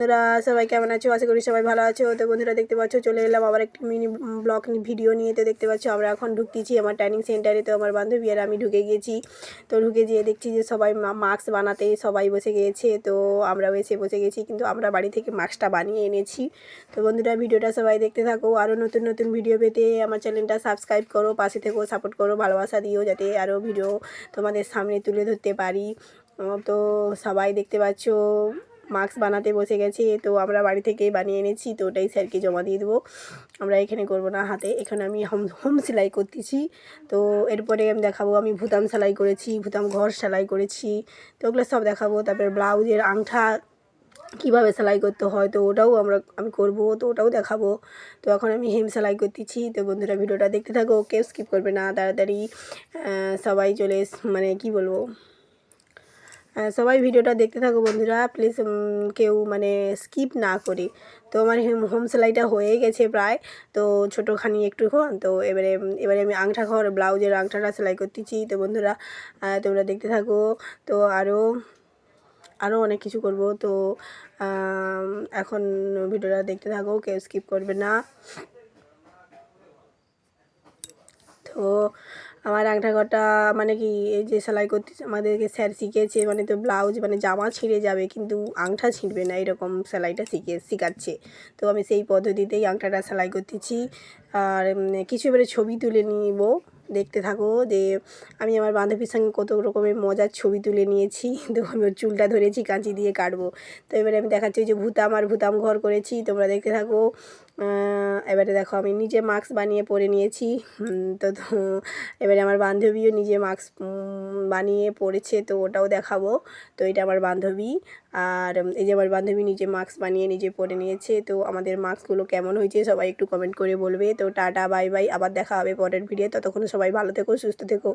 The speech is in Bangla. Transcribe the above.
বন্ধুরা, সবাই কেমন আছো? আশা করি সবাই ভালো আছো। তো বন্ধুরা, দেখতে পাচ্ছ, চলে এলাম আবার একটি মিনি ব্লগ ভিডিও নিয়ে। তো দেখতে পাচ্ছ, আমরা এখন ঢুকতেছি আমার ট্রেনিং সেন্টারে তো আমার বান্ধবী আর আমি ঢুকে গিয়েছি তো ঢুকে যেয়ে দেখছি যে সবাই মাস্ক বানাতে সবাই বসে গিয়েছে। তো আমরাও এসে বসে গেছি, কিন্তু আমরা বাড়ি থেকে মাস্কটা বানিয়ে এনেছি। তো বন্ধুরা ভিডিওটা সবাই দেখতে থাকো। আরও নতুন নতুন ভিডিও পেতে আমার চ্যানেলটা সাবস্ক্রাইব করো, পাশে থেকেও সাপোর্ট করো, ভালোবাসা দিও, যাতে আরও ভিডিও তোমাদের সামনে তুলে ধরতে পারি। তো সবাই দেখতে পাচ্ছ মাস্ক বানাতে বসে গেছে, তো আমরা বাড়ি থেকেই বানিয়ে এনেছি, তো ওটাই স্যারকে জমা দিয়ে দেবো। আমরা এখানে করব না হাতে, এখানে আমি হোম হোম সেলাই করতেছি। তো এরপরে আমি দেখাবো, আমি ভুতাম সেলাই করেছি, ভুতাম ঘর সেলাই করেছি, তো ওগুলো সব দেখাবো। তারপরে ব্লাউজের আংঠা কীভাবে সেলাই করতে হয়, তো ওটাও আমরা, আমি করব, তো ওটাও দেখাবো। তো এখন আমি হেম সেলাই করতেছি, তো বন্ধুরা ভিডিওটা দেখতে থাকো, কেউ স্কিপ করবে না, তাড়াতাড়ি সবাই চলে মানে কি বলব? সবাই ভিডিওটা দেখতে থাকো বন্ধুরা। প্লিজ কেউ মানে স্কিপ না করে। তো আমার হোম সেলাইটা হয়ে গেছে প্রায়। তো ছোটোখানি একটুক্ষণ তো এবারে এবারে আমি আংটা ঘর, ব্লাউজের আংটাটা সেলাই করতেছি। তো বন্ধুরা তোমরা দেখতে থাকো। তো আরও আরও অনেক কিছু করব। তো এখন ভিডিওটা দেখতে থাকো, কেউ স্কিপ করবে না। তো আমার ঘরটা মানে কি, এই যে সেলাই করতে, আমাদেরকে স্যার শিখিয়েছে মানে তো ব্লাউজ মানে জামা ছিঁড়ে যাবে, কিন্তু আংটা ছিঁড়বে না, এরকম সেলাইটা শিখে, শেখাচ্ছে। তো আমি সেই পদ্ধতিতেই আংটাটা সেলাই করতেছি। আর কিছু এবারে ছবি তুলে নিব। দেখতে থাকো যে আমি আমার বান্ধবীর সঙ্গে কত রকমের মজার ছবি তুলে নিয়েছি। তো আমি ওর চুলটা ধরেছি, কাঁচি দিয়ে কাটবো। তো এবারে আমি দেখাচ্ছি যে ভূতাম আর ভূতাম ঘর করেছি, তোমরা দেখতে থাকো। এবারে দেখো আমি নিজে মাস্ক বানিয়ে পরে নিয়েছি। তো এবারে আমার বান্ধবীও নিজে মাস্ক বানিয়ে পরেছে, তো ওটাও দেখাবো। তো এটা আমার বান্ধবী। আর এই যে আমার বান্ধবী নিজে মাস্ক বানিয়ে নিজে পরে নিয়েছে, তো আমাদের মাস্কগুলো কেমন হয়েছে সবাই একটু কমেন্ট করে বলবে। তো টাটা বাই বাই আবার দেখা হবে পরের ভিডিও ততক্ষণ সবাই ভালো থেকো, সুস্থ থেকো।